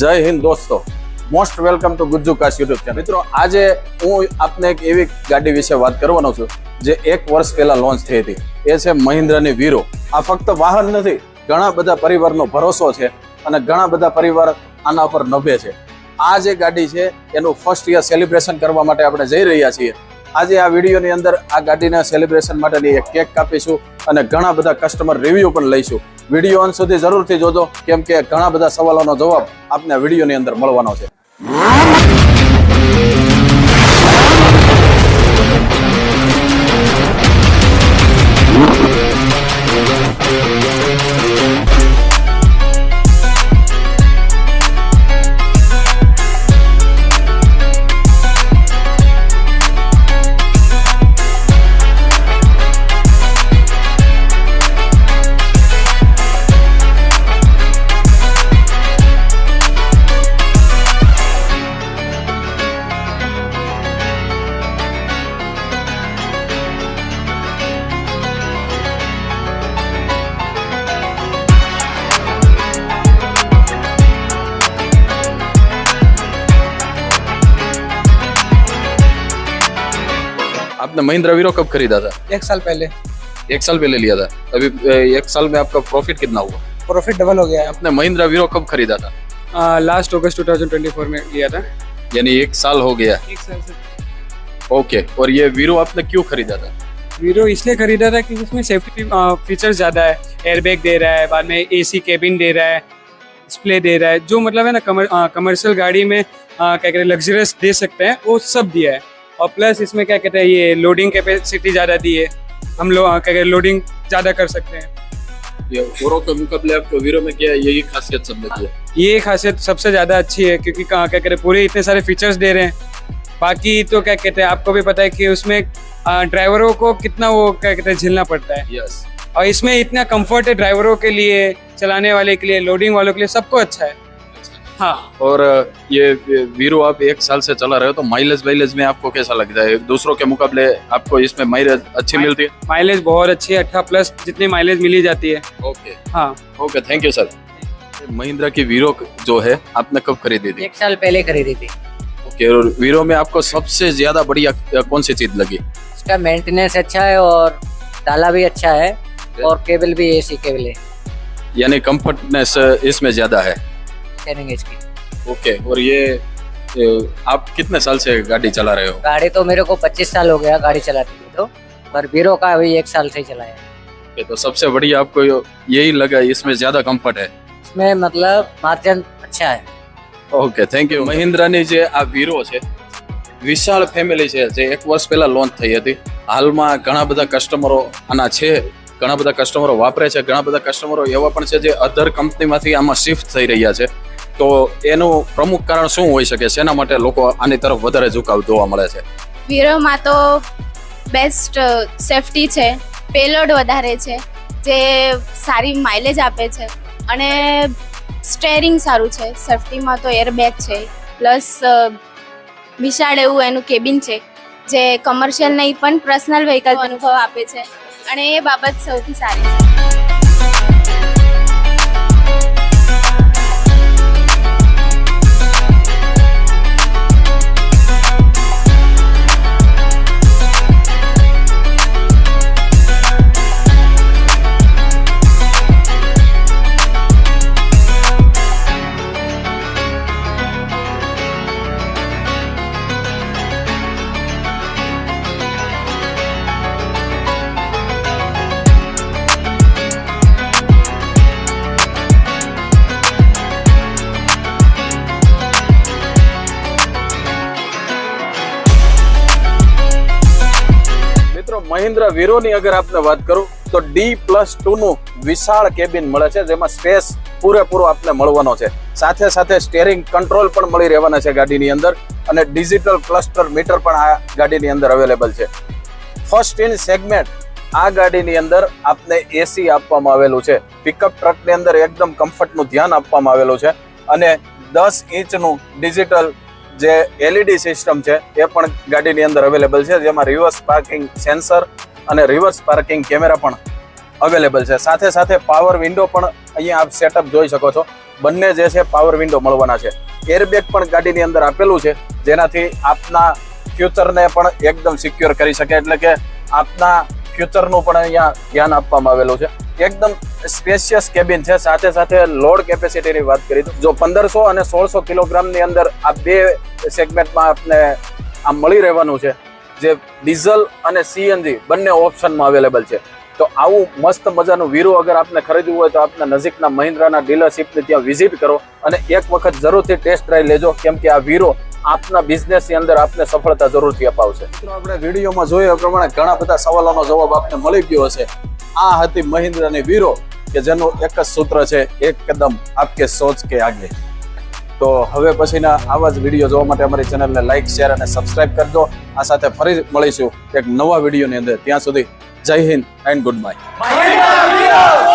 જય હિન્દ દોસ્તો. Most welcome to Gujju Kash YouTube channel મિત્રો, આજે હું આપને એક એવી ગાડી વિશે વાત કરવાનો છું, જે એક વર્ષ પહેલા લોન્ચ થઈ હતી. એ છે મહિન્દ્રાની વીરો આ ફક્ત વાહન નથી, ઘણા બધા પરિવારનો ભરોસો છે અને ઘણા બધા પરિવાર આના પર નભે છે. આ જે ગાડી છે, એનું ફર્સ્ટ યર સેલિબ્રેશન કરવા માટે આપણે જઈ રહ્યા છીએ. આજે આ વિડીયોની અંદર આ ગાડીના સેલિબ્રેશન માટેની એક કેક કાપીશું અને ઘણા બધા કસ્ટમર રિવ્યૂ પણ લઈશું. વીડિયો અંત સુધી જરૂરથી જોજો. કેમ કે ઘણા બધા સવાલોનો જવાબ આપને વિડીયોની અંદર મળવાનો છે. आपने महिंद्रा वीरो कब खरीदा था? एक साल पहले। एक साल पहले लिया था। अभी एक साल में आपका प्रॉफिट कितना हुआ? प्रॉफिट डबल हो गया। आपने महिंद्रा वीरो कब खरीदा था? है लास्ट अगस्त 2024 में लिया था। यानी एक साल हो गया। एक साल से। ओके और ये वीरो आपने क्यों खरीदा था? वीरो इसलिए खरीदा था क्योंकि उसमें सेफ्टी फीचर्स ज़्यादा है। एयरबैग दे रहा है बाद में एसी केबिन दे रहा है डिस्प्ले दे रहा है। जो मतलब है ना कमर, कमर्शियल गाड़ी में क्या कहते हैं लग्जरियस दे सकते हैं वो सब दिया है। और प्लस इसमें क्या कहते हैं ये लोडिंग कैपेसिटी ज़्यादा दी है। हम लोग क्या कहते हैं लोडिंग ज़्यादा कर सकते हैं। ये औरों के मुकाबले आपको वीरो में क्या है यही खासियत है? ये खासियत सबसे ज़्यादा अच्छी है क्योंकि कहाँ क्या कहते पूरे इतने सारे फीचर्स दे रहे हैं। बाकी तो क्या कहते हैं आपको भी पता है कि उसमें ड्राइवरों को कितना वो क्या कहते हैं झेलना पड़ता है। यस और इसमें इतना कंफर्ट है ड्राइवरों के लिए चलाने वाले के लिए लोडिंग वालों के लिए सबको अच्छा है। हाँ। और ये वीरो आप एक साल से चला रहे हो तो माइलेज वाइलेज में आपको कैसा लगता है दूसरों के मुकाबले आपको इसमें माइलेज अच्छी मिलती है? माइलेज बहुत अच्छी है अट्ठारह प्लस जितनी माइलेज मिली जाती है। ओके हाँ। Okay thank you sir Mahindra की वीरो जो है आपने कब खरीदी थी? एक साल पहले खरीदी थी। ओके और वीरो में आपको सबसे ज़्यादा बढ़िया कौन सी चीज़ लगी? इसका मेंटेनेंस अच्छा है और ताला भी अच्छा है और केबल भी एसी केबल है। यानी कंफर्टनेस इसमें ज़्यादा है। स्टेयरिंग इसकी ओके और ये अ, आप कितने साल से गाड़ी चला रहे हो गाड़ी तो मेरे को 25 साल हो गया गाड़ी चलाते हुए तो पर बीरो का अभी एक साल से ही चलाया ओके, तो सबसे बढ़िया आपको यही लगा इसमें ज्यादा कंफर्ट है इसमें मतलब मार्जिन अच्छा है ઓકે થેન્ક યુ મહિન્દ્રાની જે આ વીરો છે વિશાળ ફેમિલી છે જે એક વર્ષ પહેલા લોન્ચ થઈ હતી હાલમાં ઘણા બધા કસ્ટમરો આના છે ઘણા બધા કસ્ટમરો વાપરે છે ઘણા બધા કસ્ટમરો એવા પણ છે જે અધર કંપનીમાંથી આમાં શિફ્ટ થઈ રહ્યા છે તો એનું પ્રમુખ કારણ શું હોઈ શકે? શેના માટે લોકો આની તરફ વધારે ઝુકાવ જોવા મળે છે? વીરોમાં તો બેસ્ટ સેફટી છે. પેલોડ વધારે છે. જે સારી માઇલેજ આપે છે. અને સ્ટેરિંગ સારું છે. સેફટીમાં તો એરબેગ છે. પ્લસ વિશાળ એવું એનું કેબિન છે. જે કમર્શિયલ નહીં, પણ પર્સનલ વ્હીકલ અનુભવ આપે છે. અને એ બાબત સૌથી સારી છે. મહિન્દ્રા વીરોની અગર આપને વાત કરું, તો ડી પ્લસ ટુ નું વિશાળ કેબિન મળે છે, જેમાં સ્પેસ પૂરેપૂરો આપને મળવાનો છે. સાથે સાથે સ્ટેરિંગ કંટ્રોલ પણ મળી રહેવાના છે ગાડીની અંદર, અને ડિજિટલ ક્લસ્ટર મીટર પણ આ ગાડીની અંદર અવેલેબલ છે. ફર્સ્ટ ઇન સેગમેન્ટ આ ગાડીની અંદર આપને એસી આપવામાં આવેલું છે. પિકઅપ ટ્રકની અંદર એકદમ કમ્ફર્ટનું ધ્યાન આપવામાં આવેલું છે. અને દસ ઇંચનું ડિજિટલ જે એલઈડી સિસ્ટમ છે, એ પણ ગાડીની અંદર અવેલેબલ છે. જેમાં રિવર્સ પાર્કિંગ સેન્સર અને રિવર્સ પાર્કિંગ કેમેરા પણ અવેલેબલ છે. સાથે સાથે પાવર વિન્ડો પણ અહીંયા આપ સેટઅપ જોઈ શકો છો. બંને જે છે પાવર વિન્ડો મળવાના છે. એરબેગ પણ ગાડીની અંદર આપેલું છે, જેનાથી આપના ફ્યુચરને પણ એકદમ સિક્યોર કરી શકે. એટલે કે આપના ફ્યુચરનું પણ અહીંયા ધ્યાન આપવામાં આવેલું છે. એકદમ સ્પેશિયસ કેબિન છે. સાથે સાથે લોડ કેપેસિટીની વાત કરી તો જો પંદરસો અને સોળસો કિલોગ્રામની અંદર આ બે સેગમેન્ટમાં આપને આ મળી રહેવાનું છે. જે ડીઝલ અને સીએનજી બંને ઓપ્શનમાં અવેલેબલ છે. તો આવું મસ્ત મજાનું વીરો અગર આપને ખરીદવું હોય તો આપના નજીકના મહિન્દ્રાના ડીલરશીપને ત્યાં વિઝિટ કરો અને એક વખત જરૂરથી ટેસ્ટ ડ્રાઈવ લેજો. કેમ કે આ વીરો આપના બિઝનેસની અંદર આપને સફળતા જરૂરથી અપાવશે. આપણે વિડીયોમાં જોયા પ્રમાણે ઘણા બધા સવાલોનો જવાબ આપને મળી ગયો હશે. આ હતી મહિન્દ્રાની વીરો કે જેનું એક જ સૂત્ર છે એક કદમ આપકે સોચ કે આગે. તો હવે પછીના આવા જ વીડિયો જોવા માટે અમારી ચેનલને લાઇક શેર અને સબસ્ક્રાઇબ કરજો. આ સાથે ફરી મળીશું એક નવા વિડીયોની અંદર. ત્યાં સુધી જય હિન્દ એન્ડ ગુડ બાય